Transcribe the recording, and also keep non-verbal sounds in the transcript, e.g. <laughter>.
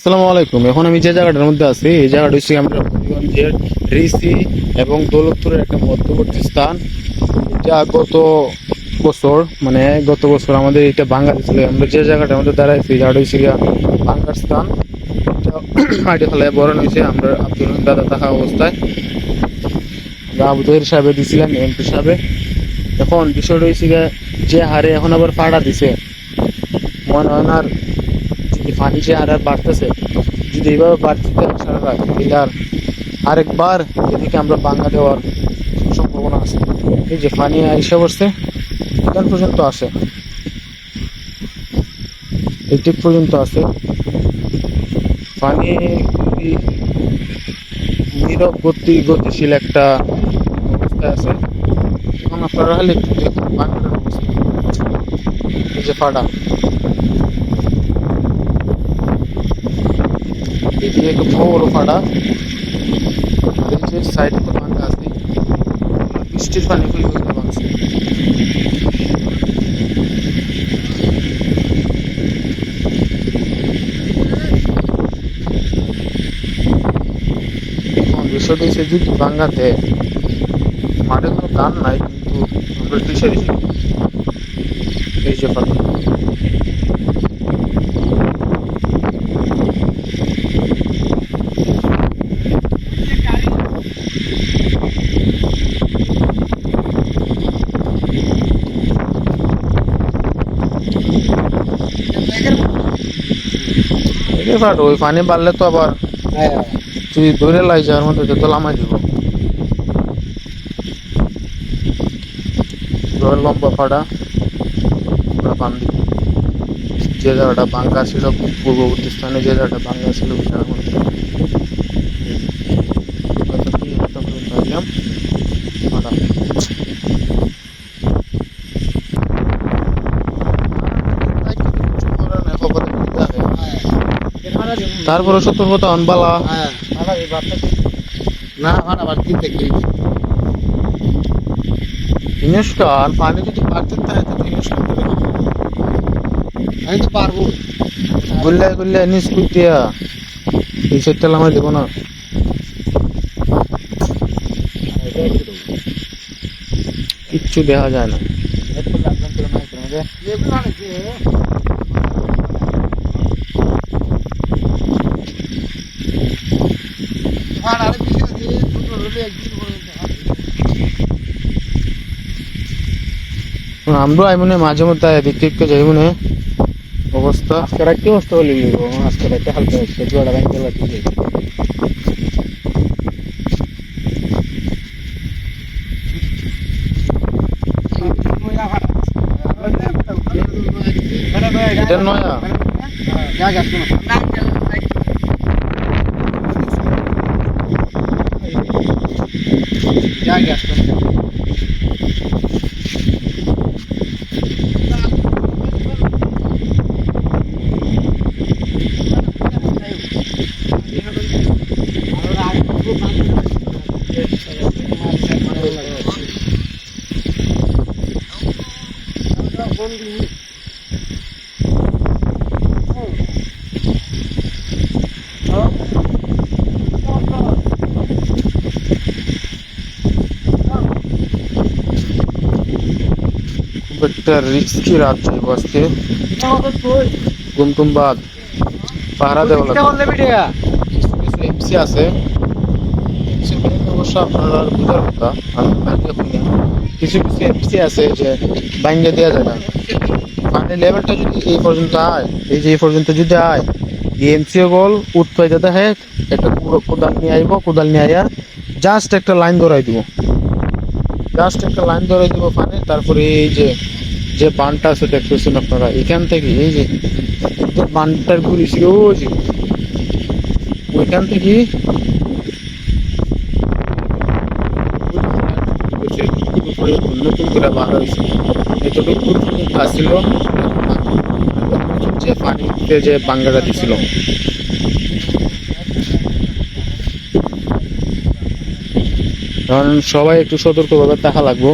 আসসালামু আলাইকুম। এখন আমি যে জায়গাটার মধ্যে আছি, এই জায়গাটা হচ্ছে আমরা হবিগঞ্জের রিসি এবং দৌলতপুরের একটা মধ্যবর্তী স্থান। যা গত বছর মানে গত বছর আমাদের এটা ভাঙ্গা দিয়েছিল আমরা যে জায়গাটার মধ্যে দাঁড়াইছি জায়গাটা হচ্ছে ভাঙ্গার স্থান। ফেলায় <clears throat> বরণ হয়েছে আমরা আব্দুল দাদা থাকা অবস্থায়। আমরা আবু তহির সাহেবে দিছিলাম এমপি সাহেবে এখন বিষয়টা হয়েছে যে হারে এখন আবার ফাড়া দিছে। মনে হয় আর পানি যে আর আর বাড়তেছে, যদি এইভাবে বাড়তে সারা রাত তাহলে আর আরেকবার এদিকে আমরা বাঙ্গা দেওয়ার সম্ভাবনা আছে। এই যে পানি এসে বসছে এখান পর্যন্ত আসে। এইটিক পর্যন্ত আছে পানি নীরব গতি গতিশীল একটা অবস্থায় আছে। এখন আপনারা হলে একটু দেখুন বাংলার অবস্থা। এই যে ফাটা এদিকে একটা বড় ফাড়া আর এই যে সাইডে তো ভাঙা আছে বৃষ্টির পানি ফুল করতে পারছে এখন বিষয়টা হচ্ছে যদি ভাঙ্গাতে মাঠে কোনো ধান নাই কিন্তু আমরা কিসের এই যে ফাটা ফাটো ওই পানি বাড়লে তো আবার তুই ধরে লাই যাওয়ার মধ্যে তো লামাই দিব এবার লম্বা ফাটা আমরা বান্ধি যে জায়গাটা বাঙ্গা ছিল পূর্ববর্তী স্থানে যে জায়গাটা বাঙ্গা ছিল ওই জায়গার মধ্যে হয়তো কি একটা পর্যন্ত আইলাম ফাটা তারপরে সতর্কতা অনবালা না আমার আবার ইনস্টল পানি যদি বাড়তে থাকে তো ইনস্টল করে আমি তো পারব। নিস কুতিয়া এই লামাই দেবো না। কিচ্ছু দেখা যায় না। আমরা আই মনে মাঝে মধ্যে দেখতে দেখতে যাই মনে অবস্থা। আজকে রাখতে বসতে হলে আজকে রাখতে হালকা হচ্ছে জোড়া ব্যাংক ঠিক এটা নয়া? ಹಾಗೆ ಅಷ್ಟೊಂದು Thank you. খুব একটা রিস্কি রাত যাইব আজকে। ঘুমটুম বাদ পাহারা দেওয়া লাগবে। কিছু কিছু এমসি আছে। এমসি অবশ্য আপনারা বোঝার কথা। আমি কিছু কিছু এমসি আছে যে বাইঙ্গে দেওয়া যায় না। পানির লেভেলটা যদি এই পর্যন্ত আয় এই যে এই পর্যন্ত যদি আয় এমসি গোল উৎপাইতে দেখে একটা কোদাল নিয়ে আইব কোদাল নিয়ে আইয়া জাস্ট একটা লাইন ধরাই দিব। জাস্ট একটা লাইন ধরে দিব পানি, তারপরে এই যে যে বানটা আছে দেখতেছেন আপনারা, এখান থেকে এই যে বানটার গুড়ি ছিল যে, ওইখান থেকে হয়েছে। যে পানিতে যে বাঙ্গাটা দিছিল। কারণ সবাই একটু সতর্কভাবে দেখা লাগবো।